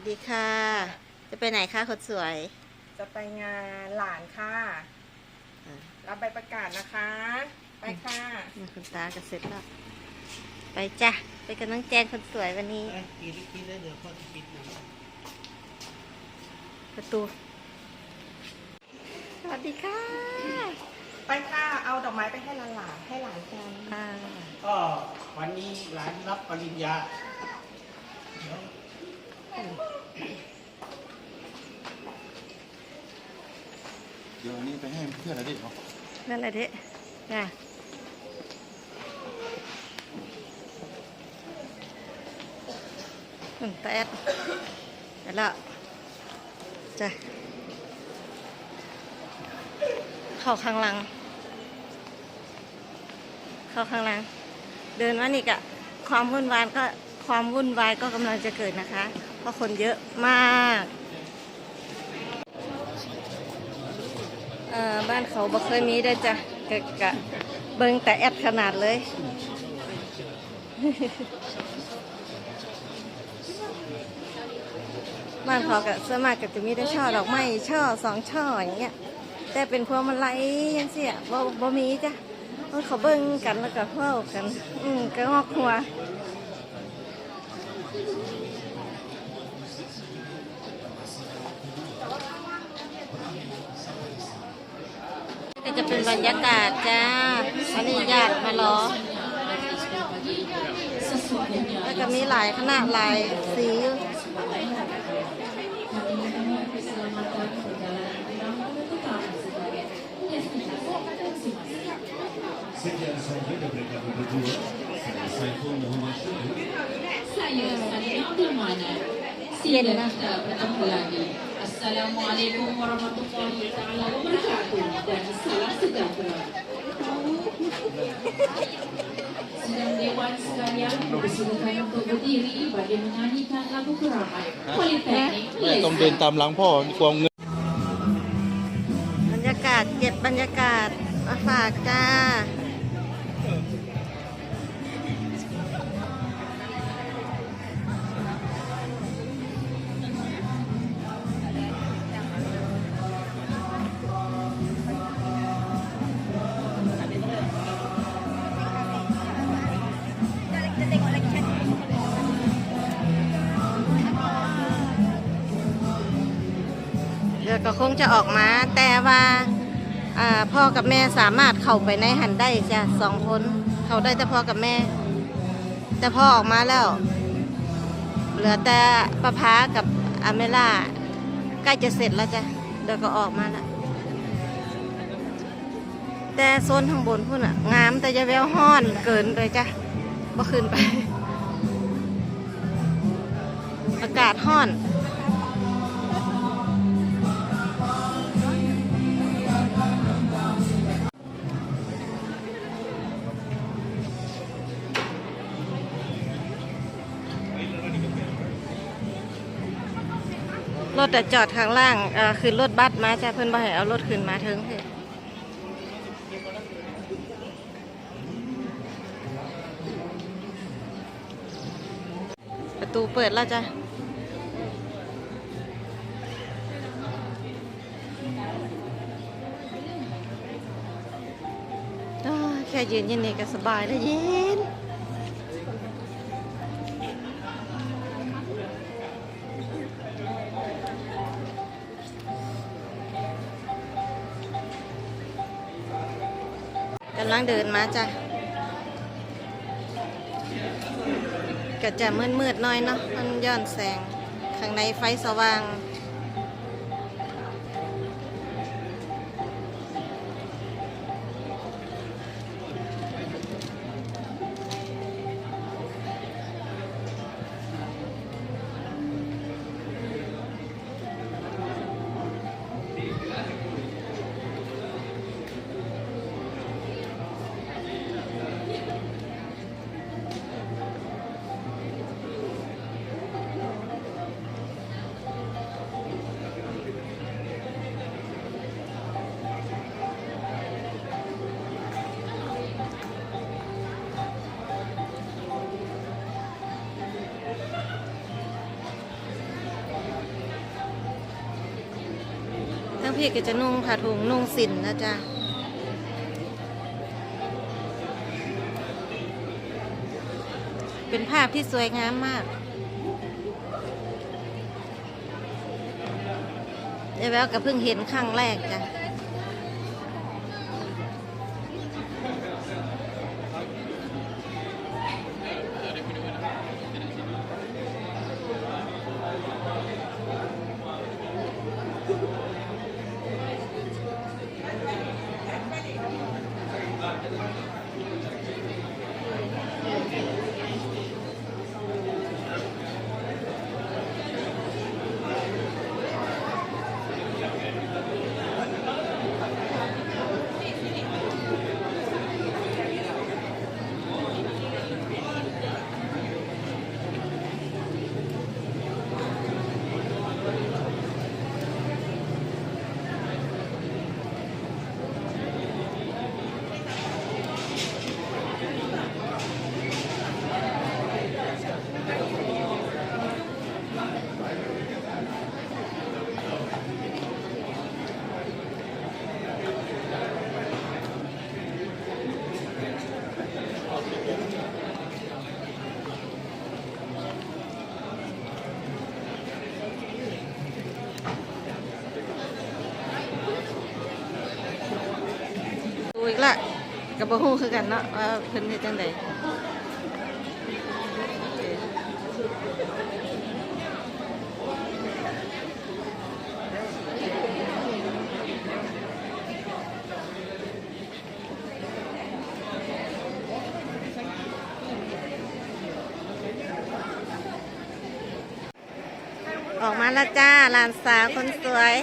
วัสดีค่ะ จะไปไหนคะคนสวย จะไปงานหลานค่ะอ่ารับใบประกาศนะคะ ไปค่ะนี่คุณตาก็เสร็จแล้ว ไปจ้ะ ไปกับน้องแจงคนสวยวันนี้เอ้ยกินกินได้เดี๋ยวพ่อจะปิดนะประตู สวัสดีค่ะ ไปค่ะ เอาดอกไม้ไปให้หลานหลานๆให้หลานกันอ่าก็วันนี้หลานรับปริญญาเดี๋ยว เดี๋ยวอันนี้ไปให้เพื่อนอะไรดิเนาะนั่นแหละเด็จ้ะหนึ่งแปดเดี๋ยวละจ้ะเข้าข้างหลัง เข้าข้างหลัง เดินมานี่กะความวุ่นวายก็ความวุ่นวายก็กำลังจะเกิดนะคะ เพราะคนเยอะมากเอ่อ บ้านเขาบ่เคยมีได้จ้ะกะกะเบิ่งแต่แอดขนาดเลยบ้านเขากะส่วนมากก็จะมีได้ช่อดอกไม้ช่อสองช่ออย่างเงี้ยแต่เป็นพวงมาลัยยังเสียบ่บ่มีจ้ะเออเขาเบิ่งกันแล้วก็เว้ากัน อืมก็งอกหัว ก็จะเป็นบรรยากาศจ้าวันนี้ญาติมารอ แล้วก็มีหลายคณะหลายสีอยู่ Sekian saja mereka berdua. Saya Saiful Muhammad Syukur. Saya Salih Abdul Manan. Sila kita bertemu lagi. Assalamualaikum warahmatullahi taala wabarakatuh dan salam sejahtera. Sedang dewan sekalian dipersilakan untuk berdiri bagi menyanyikan lagu keramat Politeknik แม่ต้องเดิน Malaysia. ตามหลังพ่อกองเงินบรรยากาศเก็บบรรยากาศมาฝากจ้า ก็คงจะออกมา แต่ว่าพ่อกับแม่สามารถเข้าไปในหันได้จ้ะสองคนเขาได้แต่พ่อกับแม่ แต่พ่อออกมาแล้ว เหลือแต่ประพากับอเมล่าใกล้จะเสร็จแล้วจ้ะเดี๋ยวก็ออกมาแล้วแต่โซนข้างบนพุ่นอะงามแต่จะแววห้อนเกินเลยจ้ะบ่ขึ้นไป อากาศห้อน แต่จอดข้างล่างอ่อขึ้นรถบัสมาจ้ะเพื่อนบ่ให้เอารถขึ้นมาเทิงเถอะประตูเปิดแล้วจ้ะอ้าแค่ยืนยินนี่ก็สบายแล้วเย็นำลังเดินมาจ้ะก็จะมืดๆหน้อยเนาะมันย้อนแสง ข้างในไฟสว่าง พี่ก็จะนุ่งผ้าถุงนุ่งสินนะจ๊ะเป็นภาพที่สวยงามมากเดี๋ยวแววก็เพิ่งเห็นครั้งแรกจ้ะ บบ่ฮู้คือกันเนาะว่าเพิ่นเฮ็ดจังได๋ออกมาแล้วจ้าหลานสาวคนสวย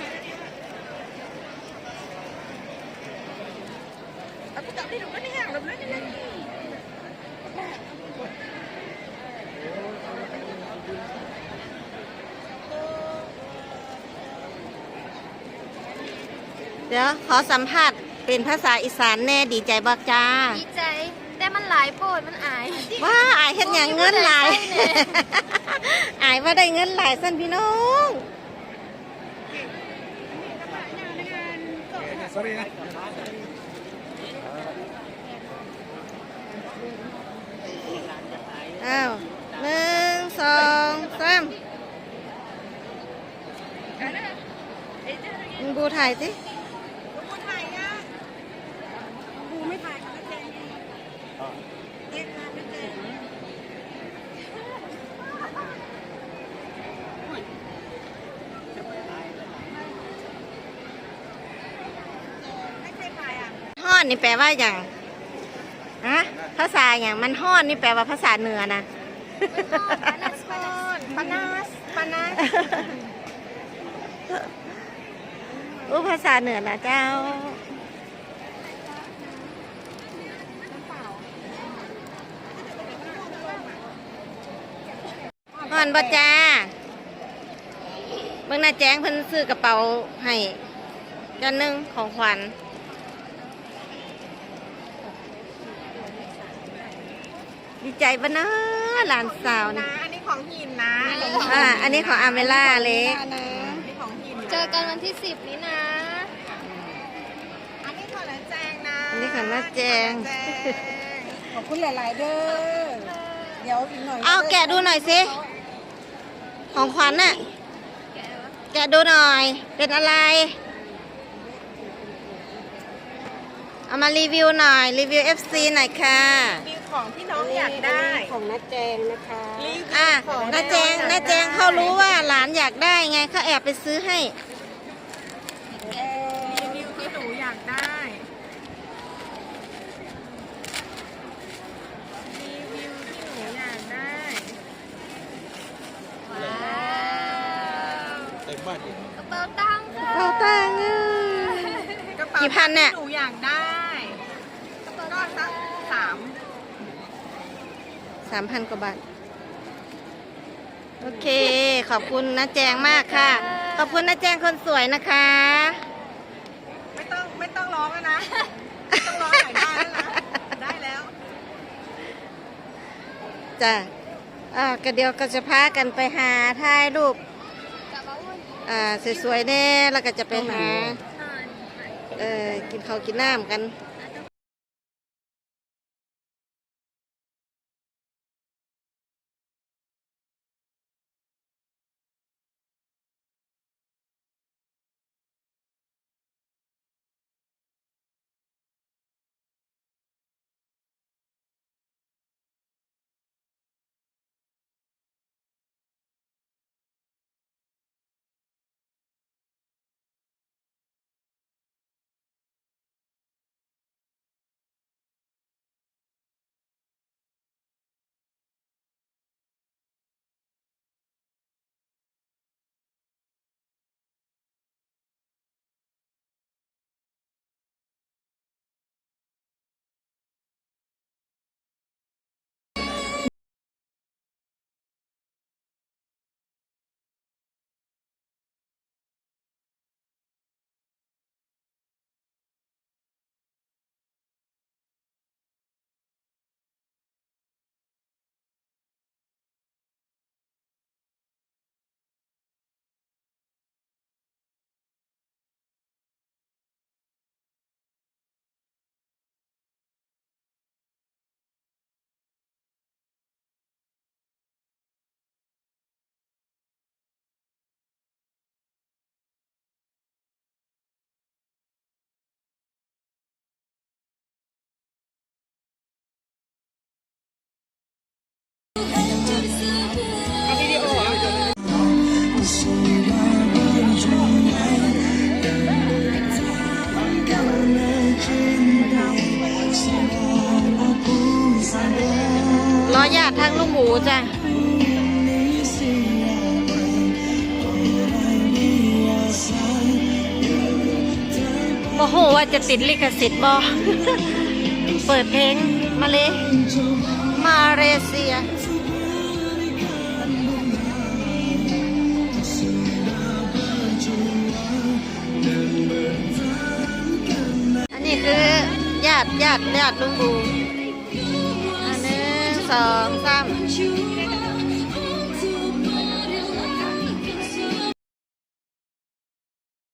เดี๋ยวขอสัมภาษณ์เป็นภาษาอีสานแน่ดีใจบักจ้า ดีใจ แต่มันหลายโพดมันอายว่าอายเห็นอย่างเงินหลายอายว่าได้เงินหลายสั้นพี่น้อง อ้าวหนึ่งสองสามมึงบูถ่ายสิ นนี่แปลว่าอย่างฮะภาษาอย่างมันฮ้อนนี่แปลว่าภาษาเหนือนะปานัสปานัสปานัสอู้ภาษาเหนือนะเจ้าฮ้อนบ่จ้าเบิ่งหน้าแจ้งเพิ่นซื้อกระเป๋าให้กันหนึ่งของขวัญ ดีใจปะนะหลานสาวนะ นะ อันนี้ของหินนะอ่า อันนี้ของอาเมล่าเล็ก อันนี้ของหินเจอกันวันที่สิบนี้นะ อันนี้ของน้าแจงนะอันนี้ของน้าแจงน้าแจง ขอบคุณหลาย ๆ เด้อ เดี๋ยวอีกหน่อยเอาแกะดูหน่อยสิ ของขวัญน่ะ แกะดูหน่อย เป็นอะไร เอามารีวิวหน่อย รีวิว FC หน่อยค่ะ รีวิว ของที่น้องอยากได้ ของนัดแจงนะคะรีวิวอะของน้าแจงน้าแจงเขารู้ว่าหลานอยากได้ไงเขาแอบไปซื้อให้รีวิวที่หนูอยากได้รีวิวที่หนูอยากได้ว้าวเต็มบ้านดิกระเป๋าตังค์ค่ะเขาตังค์อะกระเป๋ากี่พันเนี่ยที่หนูอยากได้ ก็สักสาม สามพันกว่าบาท โอเค ขอบคุณน้าแจงมากค่ะ ขอบคุณน้าแจงคนสวยนะคะ ไม่ต้องไม่ต้องร้องแล้วนะไม่ต้องร้องหน่อยได้แล้วนะได้แล้วจ้ะอ่าก็เดี๋ยวก็จะพากันไปหาถ่ายรูปกลับมาวุ่นอ่าสวยๆแน่แล้วก็จะไปหา เออกินข้าวกินน้ำกัน จ้ะโมโหว่าจะติดลิขสิทธิ์บอเปิดเพลงมาเลยมาเลเซียอันนี้คือญาติญาติญาติลุงบู สองสาม